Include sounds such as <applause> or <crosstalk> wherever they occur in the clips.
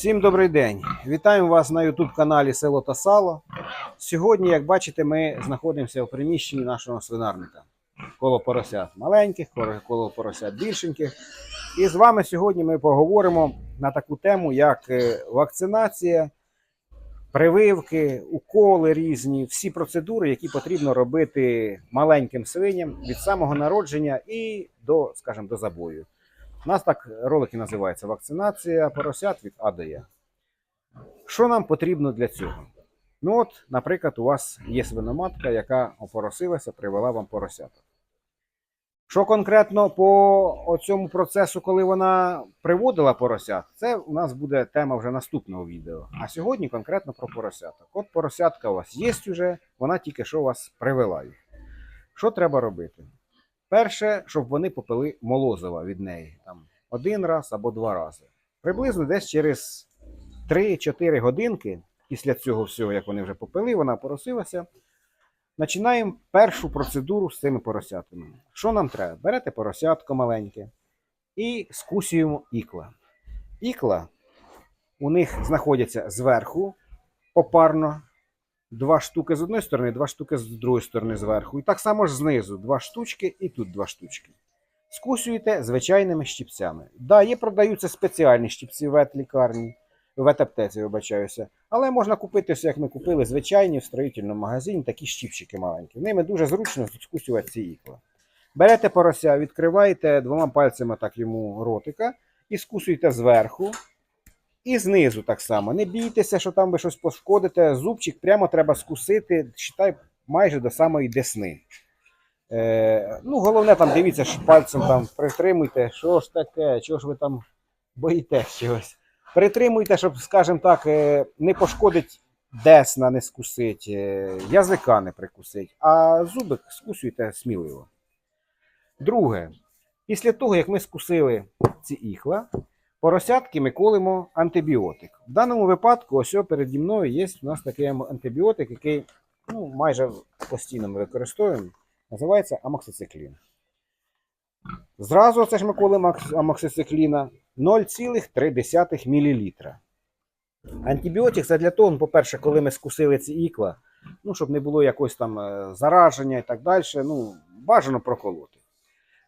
Всім добрий день! Вітаємо вас на YouTube каналі Село та Сало. Сьогодні, як бачите, ми знаходимося в приміщенні нашого свинарника. Коло поросят маленьких, коло- коло поросят більшеньких. І з вами сьогодні ми поговоримо на таку тему, як е, вакцинація, прививки, уколи різні, всі процедури, які потрібно робити маленьким свиням від самого народження і до, скажімо, до забою. У нас так ролики називаються вакцинація поросят від А до Я. Що нам потрібно для цього? Ну от, наприклад, у вас є свиноматка, яка опоросилася, привела вам поросяток. Що конкретно по цьому процесу, коли вона приводила поросят, це у нас буде тема вже наступного відео. А сьогодні конкретно про поросяток. От поросятка у вас є вже, вона тільки що вас привела їх. Що треба робити? Перше, щоб вони попили молозива від неї там, один раз або два рази. Приблизно десь через 3-4 годинки після цього всього, як вони вже попили, вона поросилася. Починаємо першу процедуру з цими поросятами. Що нам треба? Берете поросятко маленьке і скусюємо ікла. Ікла у них знаходяться зверху попарно. Два штуки з одної сторони, два штуки з другої сторони зверху. І так само ж знизу два штучки і тут два штучки. Скусюєте звичайними щипцями. Да, є продаються спеціальні щипці в ветлікарні, в ветаптеці, вибачаюся. Але можна купити, як ми купили, звичайні в строїтельному магазині, такі щипчики маленькі. Ними дуже зручно скусювати ці ікла. Берете порося, відкриваєте двома пальцями так йому ротика і скусуєте зверху. І знизу так само. Не бійтеся, що там ви щось пошкодите. Зубчик прямо треба скусити, считай, майже до самої десни. Е, ну, головне там дивіться, що пальцем там притримуйте, що ж таке, чого ж ви там боїтесь чогось. Притримуйте, щоб, скажімо так, е, не пошкодить десна, не скусить, е, язика не прикусить, а зубик скусуйте сміливо. Друге, після того, як ми скусили ці ікла, поросятки ми колимо антибіотик. В даному випадку, ось переді мною є у нас такий антибіотик, який ну, майже постійно ми використовуємо. Називається амоксициклін. Зразу це ж ми колимо амоксицикліна 0,3 мл. Антибіотик це для того, ну, по-перше, коли ми скусили ці ікла, ну, щоб не було якогось там е, зараження і так далі, ну, бажано проколоти.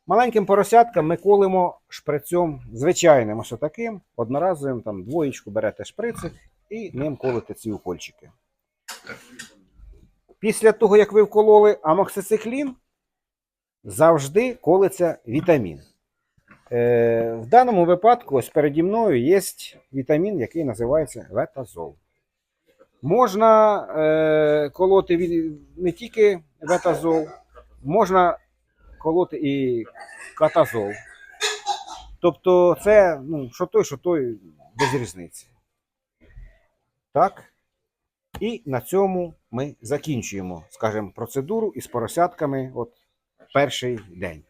Маленьким поросяткам ми колимо шприцем звичайним, ось таким, одноразовим, там двоєчку берете шприцик і ним колите ці укольчики. Після того, як ви вкололи амоксициклін, завжди колиться вітамін. Е, в даному випадку, ось переді мною є вітамін, який називається ветазол. Можна е, колоти не тільки ветазол, можна колоти і катазол. Тобто, це ну, що той, що той без різниці. Так. І на цьому ми закінчуємо, скажімо, процедуру із поросятками от перший день.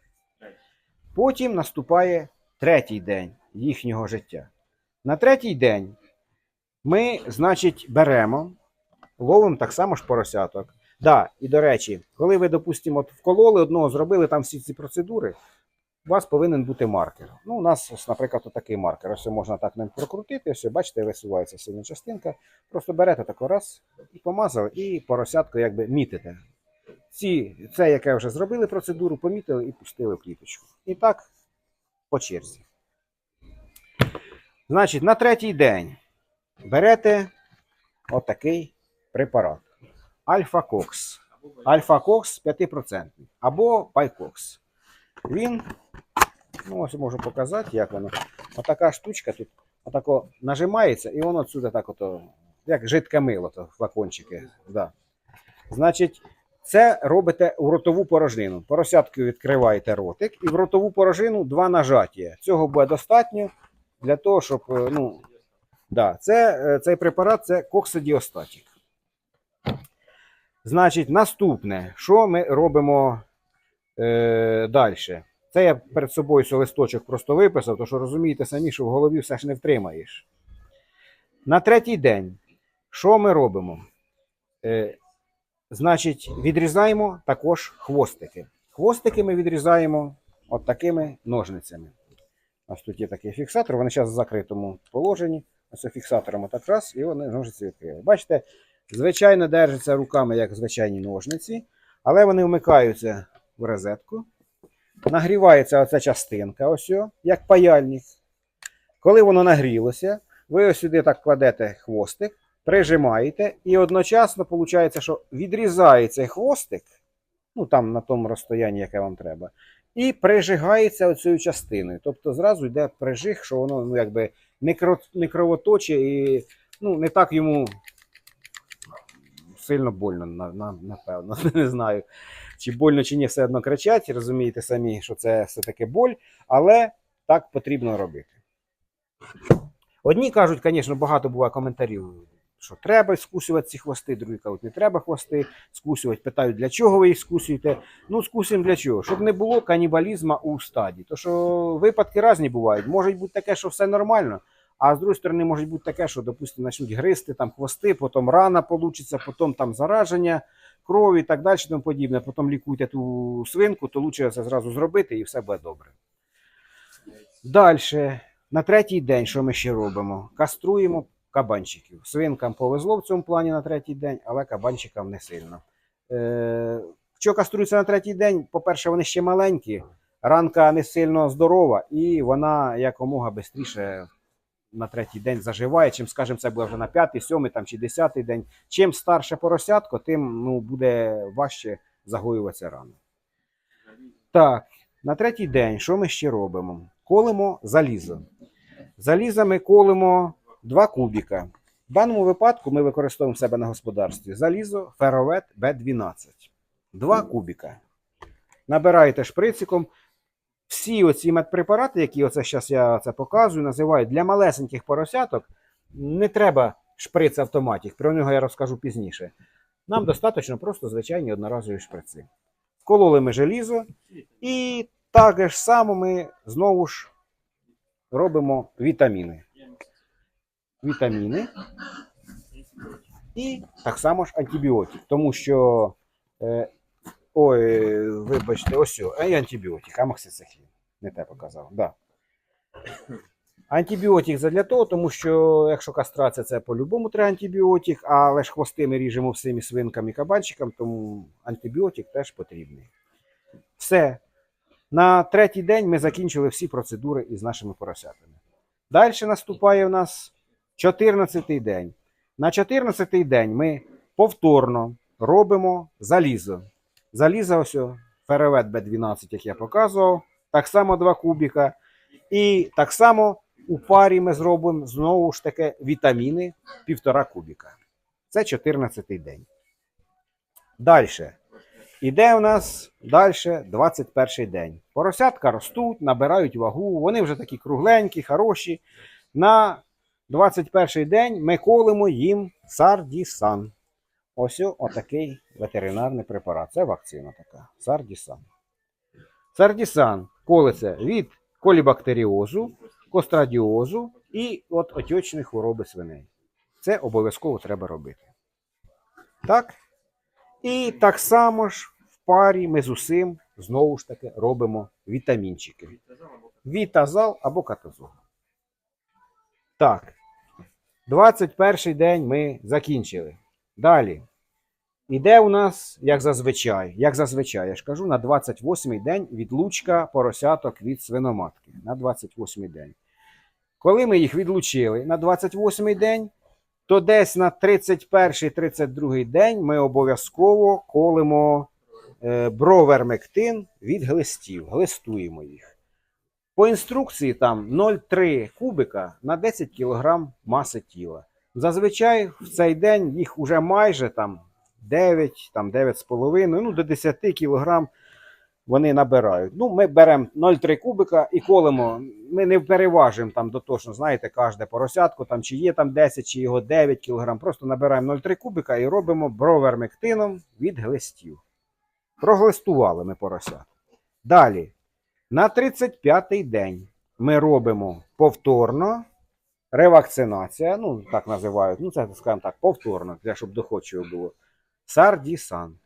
Потім наступає третій день їхнього життя. На третій день ми, значить, беремо, ловимо так само ж поросяток. Да, і до речі, коли ви, допустимо, вкололи одного, зробили там всі ці процедури, у вас повинен бути маркер. Ну, у нас, ось, наприклад, такий маркер. Ось можна так ним прокрутити, ось, бачите, висувається синя частинка. Просто берете тако раз і помазали, і поросятку якби мітите. Ці, це, яке вже зробили процедуру, помітили і пустили в кліточку. І так по черзі. Значить, на третій день берете отакий препарат. Альфа-Кокс. Альфа-Кокс 5% або Пайкокс. Він, ну ось можу показати, як воно. Отака штучка тут отако нажимається, і воно отсюди так ото, як жидке мило, то флакончики. Да. Значить, це робите у ротову порожнину. Поросяткою відкриваєте ротик, і в ротову порожнину два нажаття. Цього буде достатньо для того, щоб. е, ну, да, це, е, цей препарат це коксидіостатік. Значить, наступне, що ми робимо е, далі? Це я перед собою листочок просто виписав, тому що розумієте самі, що в голові все ж не втримаєш. На третій день, що ми робимо? Е, значить, відрізаємо також хвостики. Хвостики ми відрізаємо от такими ножницями. Ось тут є такий фіксатор, вони зараз в закритому положенні. ось фіксатором отак раз, і вони ножиці відкрили. Бачите, звичайно держаться руками, як звичайні ножниці, але вони вмикаються в розетку. Нагрівається оця частинка, ось, як паяльник. Коли воно нагрілося, ви ось сюди так кладете хвостик, прижимаєте, і одночасно виходить, що відрізає цей хвостик, ну там на тому розстоянні, яке вам треба, і прижигається оцією частиною. Тобто зразу йде прижиг, що воно ну, якби не кровоточе і ну, не так йому сильно больно, на, на, напевно. <laughs> Не знаю, чи больно, чи ні, все одно кричать, розумієте самі, що це все-таки боль, але так потрібно робити. Одні кажуть, звісно, багато буває коментарів, що треба скусувати ці хвости, другі кажуть, не треба хвости скусувати. Питають, для чого ви їх скусуєте. Ну, скусуємо для чого? Щоб не було канібалізму у стаді. То що випадки різні бувають. Може бути таке, що все нормально. А з другої сторони, може бути таке, що, допустимо, почнуть гризти там хвости, потім рана получиться, потім там зараження крові і так далі, тому подібне. Потім лікуйте ту свинку, то краще це зразу зробити і все буде добре. Далі, на третій день, що ми ще робимо? Каструємо кабанчиків. Свинкам повезло в цьому плані на третій день, але кабанчикам не сильно. Е, що каструється на третій день? По-перше, вони ще маленькі, ранка не сильно здорова, і вона якомога швидше на третій день заживає. Чим, скажімо, це буде вже на п'ятий, сьомий там, чи десятий день. Чим старше поросятко, тим ну, буде важче загоюватися рано. Так, на третій день, що ми ще робимо? Колимо залізо. Залізо ми колимо два кубіка. В даному випадку ми використовуємо себе на господарстві залізо феровет Б12. Два кубіка. Набираєте шприциком. Всі оці медпрепарати, які оце зараз я це показую, називають для малесеньких поросяток. Не треба шприц автоматик, про нього я розкажу пізніше. Нам достатньо просто звичайні одноразові шприци. Вкололи ми желізо, і так ж само ми знову ж робимо вітаміни. Вітаміни. І так само ж антибіотик. Тому що. Ой, вибачте, ось о, і антибіотик, амоксицихлін. Не те показав. Да. Антибіотик для того, тому що якщо кастрація, це по-любому треба антибіотик, але ж хвости ми ріжемо всіми свинками і кабанчикам, тому антибіотик теж потрібний. Все. На третій день ми закінчили всі процедури із нашими поросятами. Далі наступає у нас 14-й день. На 14-й день ми повторно робимо залізо. Залізо ось феревет Б12, як я показував. Так само два кубіка. І так само у парі ми зробимо знову ж таки вітаміни півтора кубіка. Це 14-й день. Далі. Іде у нас далі 21-й день. Поросятка ростуть, набирають вагу, вони вже такі кругленькі, хороші. На 21-й день ми колимо їм сардісан. Ось отакий ветеринарний препарат. Це вакцина така. Сардісан. Сардісан колиться від колібактеріозу, кострадіозу і от отечної хвороби свиней. Це обов'язково треба робити. Так? І так само ж в парі ми з усім знову ж таки робимо вітамінчики. Вітазал або катазол. Так. 21 день ми закінчили. Далі. Іде у нас, як зазвичай, як зазвичай, я ж кажу, на 28-й день відлучка поросяток від свиноматки. На 28-й день. Коли ми їх відлучили на 28-й день, то десь на 31-32 день ми обов'язково колимо е, бровермектин від глистів, глистуємо їх. По інструкції там 0,3 кубика на 10 кг маси тіла. Зазвичай в цей день їх уже майже там 9, там 9,5, ну до 10 кг вони набирають. Ну, ми беремо 0,3 кубика і колемо. Ми не переважуємо там дотошно, знаєте, кожне поросятку, там, чи є там 10, чи його 9 кг. Просто набираємо 0,3 кубика і робимо бровермектином від глистів. Проглистували ми поросят. Далі, на 35-й день ми робимо повторно ревакцинація, ну так називають, ну це скажімо так, повторно, для щоб доходчиво було. Сардісан.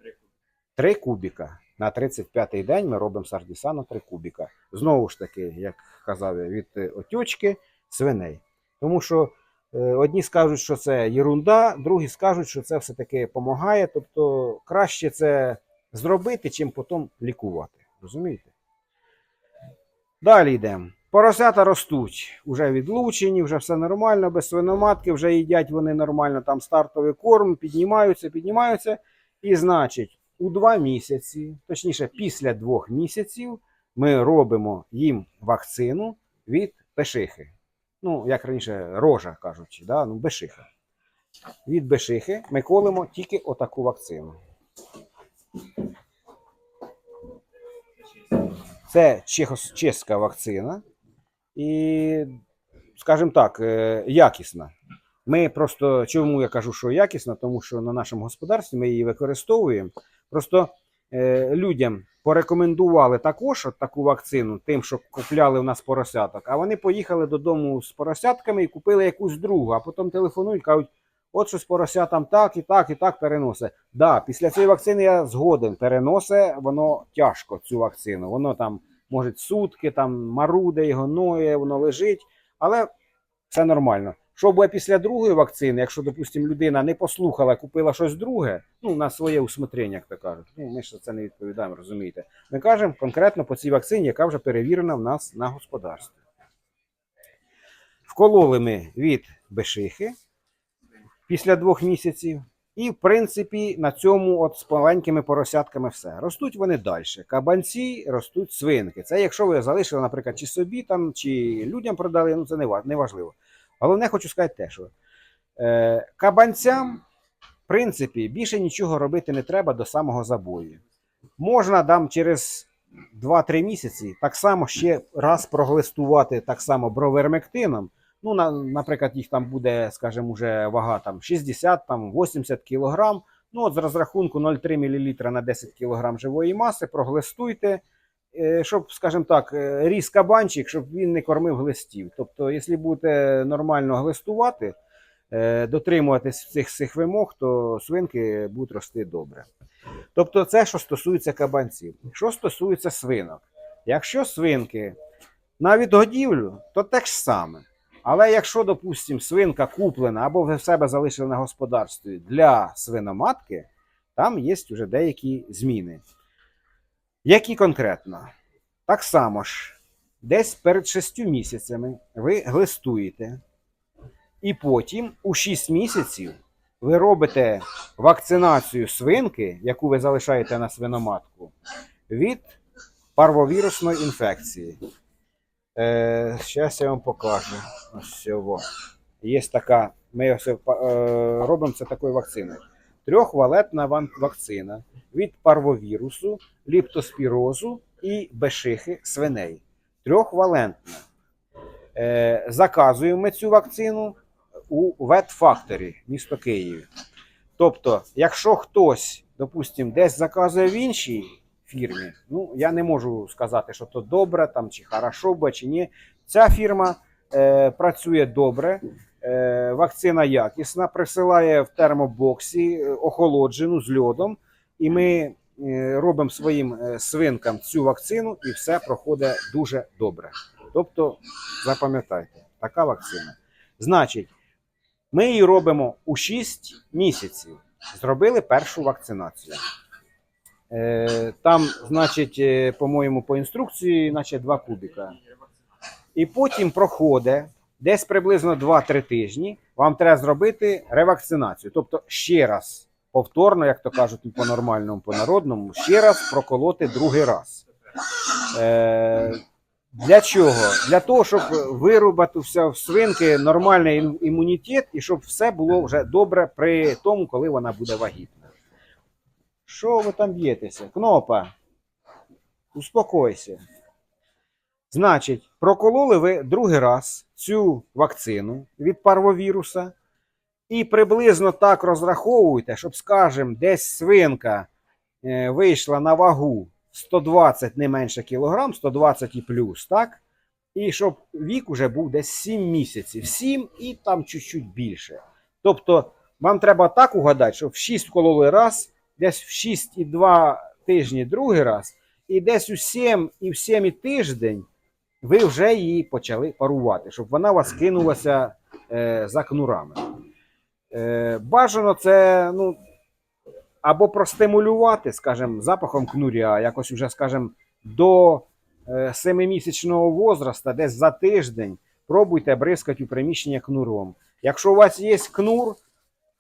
3 кубіка. На 35-й день ми робимо сардісану 3 кубіка. Знову ж таки, як казав я, від е, отючки свиней. Тому що Е, Одні скажуть, що це єрунда, другі скажуть, що це все-таки допомагає. Тобто краще це зробити, чим потім лікувати. Розумієте? Далі йдемо. Поросята ростуть, вже відлучені, вже все нормально, без свиноматки, вже їдять вони нормально, там стартовий корм, піднімаються, піднімаються. І значить, у два місяці, точніше, після двох місяців, ми робимо їм вакцину від пешихи. Ну, як раніше, рожа кажуть, да? ну, бешиха. Від бешихи ми колемо тільки отаку вакцину. Це чехос- чеська вакцина. І, скажімо так, е, якісна. Ми просто, чому я кажу, що якісна, тому що на нашому господарстві ми її використовуємо. Просто е, людям порекомендували також от таку вакцину, тим, що купляли у нас поросяток, а вони поїхали додому з поросятками і купили якусь другу, а потім телефонують, кажуть, от щось поросятам так і так, і так переносить. Да, після цієї вакцини я згоден. Переносить воно тяжко, цю вакцину. Воно там може сутки, там маруде, його ноє, воно лежить, але все нормально. Що буде після другої вакцини, якщо, допустимо, людина не послухала, купила щось друге, ну, на своє усмотрення, як то кажуть. Ну, ми ж за це не відповідаємо, розумієте. Ми кажемо конкретно по цій вакцині, яка вже перевірена в нас на господарстві. Вкололи ми від бешихи після двох місяців. І, в принципі, на цьому от з маленькими поросятками все. Ростуть вони далі. Кабанці ростуть свинки. Це якщо ви залишили, наприклад, чи собі там, чи людям продали, ну це не ва- не важливо. Головне, хочу сказати те, що е, кабанцям, в принципі, більше нічого робити не треба до самого забою. Можна там через 2-3 місяці так само ще раз проглистувати так само бровермектином. Ну, на, наприклад, їх там буде, скажімо, вже вага там 60, там 80 кг. Ну, от з розрахунку 0,3 мл на 10 кг живої маси, проглистуйте, е, щоб, скажімо так, е, ріс кабанчик, щоб він не кормив глистів. Тобто, якщо будете нормально глистувати, е, дотримуватись цих цих вимог, то свинки будуть рости добре. Тобто, це що стосується кабанців. Що стосується свинок, якщо свинки на відгодівлю, то те ж саме. Але якщо, допустимо, свинка куплена або в себе залишили на господарстві для свиноматки, там є вже деякі зміни. Які конкретно? Так само ж, десь перед 6 місяцями ви глистуєте, і потім у 6 місяців ви робите вакцинацію свинки, яку ви залишаєте на свиноматку, від парвовірусної інфекції. Е, Зараз я вам покажу. Ось цього. Є така, ми ось, е, робимо це такою вакциною. Трьохвалетна вакцина від парвовірусу, ліптоспірозу і бешихи свиней. Трьохвалентна. Е, заказуємо ми цю вакцину у Factory, місто Київ. Тобто, якщо хтось, допустимо, десь заказує в іншій фірмі, ну я не можу сказати, що то добре там чи хорошо буде, чи ні. Ця фірма е, працює добре, е, вакцина якісна, присилає в термобоксі е, охолоджену з льодом, і ми е, робимо своїм е, свинкам цю вакцину, і все проходить дуже добре. Тобто, запам'ятайте, така вакцина. Значить, ми її робимо у 6 місяців. Зробили першу вакцинацію. Е, Там, значить, е, по-моєму, по інструкції, наче 2 кубіка. І потім проходить десь приблизно 2-3 тижні. Вам треба зробити ревакцинацію. Тобто ще раз, повторно, як то кажуть, по нормальному, по народному, ще раз проколоти другий раз. Е, для чого? Для того, щоб виробитися в свинки нормальний імунітет і щоб все було вже добре при тому, коли вона буде вагітна. Що ви там б'єтеся? Кнопа. Успокойся. Значить, прокололи ви другий раз цю вакцину від парвовіруса. І приблизно так розраховуйте, щоб, скажімо, десь свинка е, вийшла на вагу 120 не менше кілограм, 120 і плюс, так? І щоб вік уже був десь 7 місяців, 7 і там чуть-чуть більше. Тобто, вам треба так угадати, що в 6 вкололи раз, десь в 6,2 тижні другий раз, і десь у 7 і в 7 тиждень ви вже її почали парувати, щоб вона у вас кинулася е, за кнурами. Е, бажано це ну, або простимулювати, скажімо, запахом кнуря, якось уже, скажімо, до е, 7-місячного возраста, десь за тиждень, пробуйте бризкати у приміщення кнуром. Якщо у вас є кнур,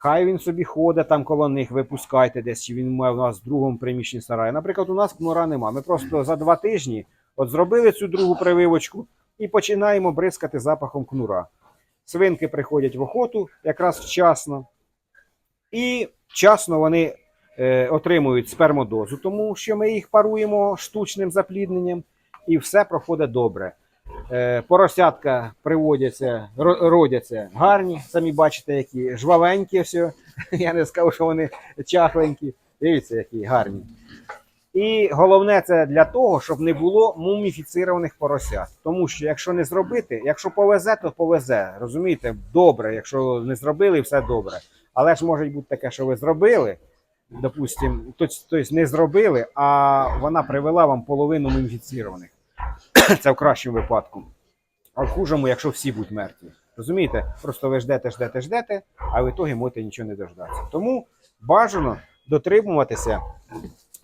хай він собі ходить там коло них, випускайте десь, чи він має у нас в другому приміщенні сараї. Наприклад, у нас кнура нема. Ми просто за два тижні от зробили цю другу прививочку і починаємо бризкати запахом кнура. Свинки приходять в охоту якраз вчасно, і вчасно вони е, отримують спермодозу, тому що ми їх паруємо штучним заплідненням, і все проходить добре. Е, поросятка приводяться, родяться гарні, самі бачите, які жвавенькі все. <laughs> Я не скажу, що вони чахленькі. Дивіться, які гарні. І головне це для того, щоб не було муміфіцірованих поросят. Тому що якщо не зробити, якщо повезе, то повезе. Розумієте, добре, якщо не зробили, все добре. Але ж може бути таке, що ви зробили, допустимо, тобто не зробили, а вона привела вам половину муміфіцірованих. <clears throat> Це в кращому випадку. А в хужому, якщо всі будуть мертві. Розумієте? Просто ви ждете, ждете, ждете, а в ітогі можете нічого не дождатися. Тому бажано дотримуватися,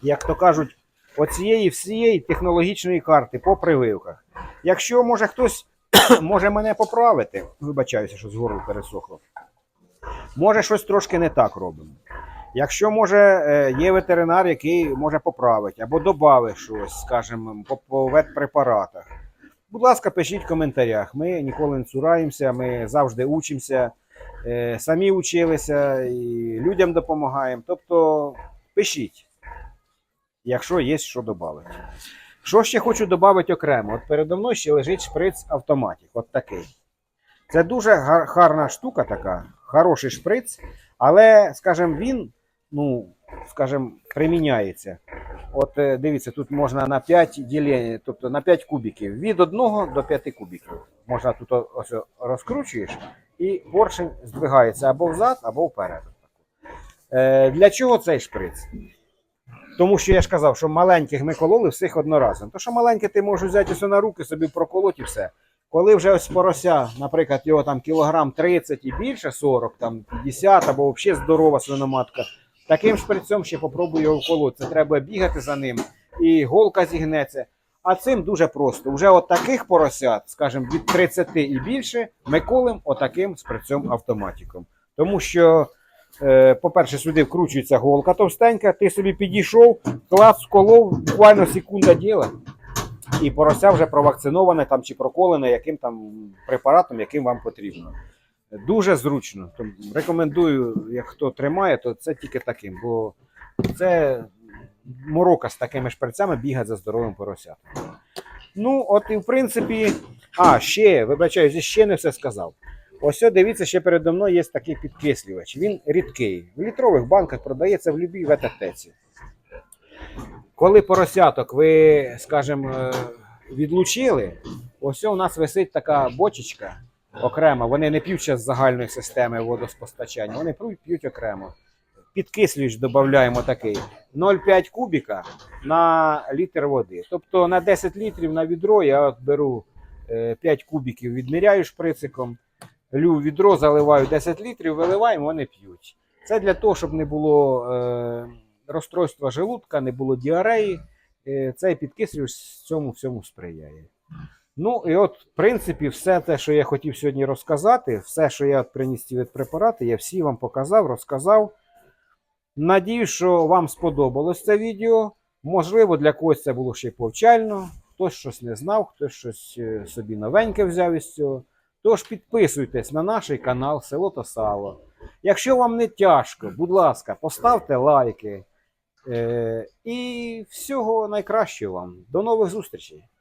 як то кажуть, оцієї всієї технологічної карти по прививках. Якщо може хтось <clears throat> може мене поправити, вибачаюся, що з горло пересохло. Може, щось трошки не так робимо. Якщо може е, є ветеринар, який може поправити або додати щось, скажімо, по, ветпрепаратах. Будь ласка, пишіть в коментарях. Ми ніколи не цураємося, ми завжди учимося, е, самі училися і людям допомагаємо. Тобто пишіть, якщо є що додати. Що ще хочу додати окремо? От передо мною ще лежить шприц автоматик. От такий. Це дуже гарна штука така, хороший шприц, але, скажімо, він, ну, скажімо, приміняється. От е, дивіться, тут можна на 5 ділень, тобто на 5 кубиків. Від 1 до 5 кубиків. Можна тут ось розкручуєш, і поршень здвигається або взад, або вперед. Е, для чого цей шприц? Тому що я ж казав, що маленьких ми кололи всіх одноразово. То що маленьке ти можеш взяти все на руки, собі проколоть і все. Коли вже ось порося, наприклад, його там кілограм 30 і більше, 40, там 50, або взагалі здорова свиноматка, таким шприцем ще попробуй його вколоти. Це треба бігати за ним, і голка зігнеться. А цим дуже просто. Вже от таких поросят, скажімо, від 30 і більше, ми колем отаким шприцем автоматиком. Тому що, е, по-перше, сюди вкручується голка товстенька, ти собі підійшов, клас вколов, буквально секунда діла. І порося вже провакциноване там чи проколене яким там препаратом, яким вам потрібно. Дуже зручно. Рекомендую, як хто тримає, то це тільки таким, бо це морока з такими шприцями бігати за здоровим поросятом. Ну, от і в принципі. А, ще, вибачаю, ще не все сказав. Ось, дивіться, ще передо мною є такий підкислювач. Він рідкий. В літрових банках продається в будь-якій ветаптеці. Коли поросяток ви, скажімо, е, відлучили, ось у нас висить така бочечка окремо. Вони не п'ють з загальної системи водоспостачання, вони п'ють, окремо. Підкислюєш, додаємо такий 0,5 кубіка на літр води. Тобто на 10 літрів на відро я от беру е, 5 кубіків, відміряю шприциком, лю відро, заливаю 10 літрів, виливаємо, вони п'ють. Це для того, щоб не було е, розстройства желудка, не було діареї. Е, цей підкислювач цьому всьому сприяє. Ну і от, в принципі, все те, що я хотів сьогодні розказати, все, що я приніс від препарати, я всі вам показав, розказав. Надію, що вам сподобалось це відео. Можливо, для когось це було ще повчально. Хтось щось не знав, хтось щось е, собі новеньке взяв із цього. Тож підписуйтесь на наш канал Село та Сало. Якщо вам не тяжко, будь ласка, поставте лайки. Е, і всього найкращого вам. До нових зустрічей!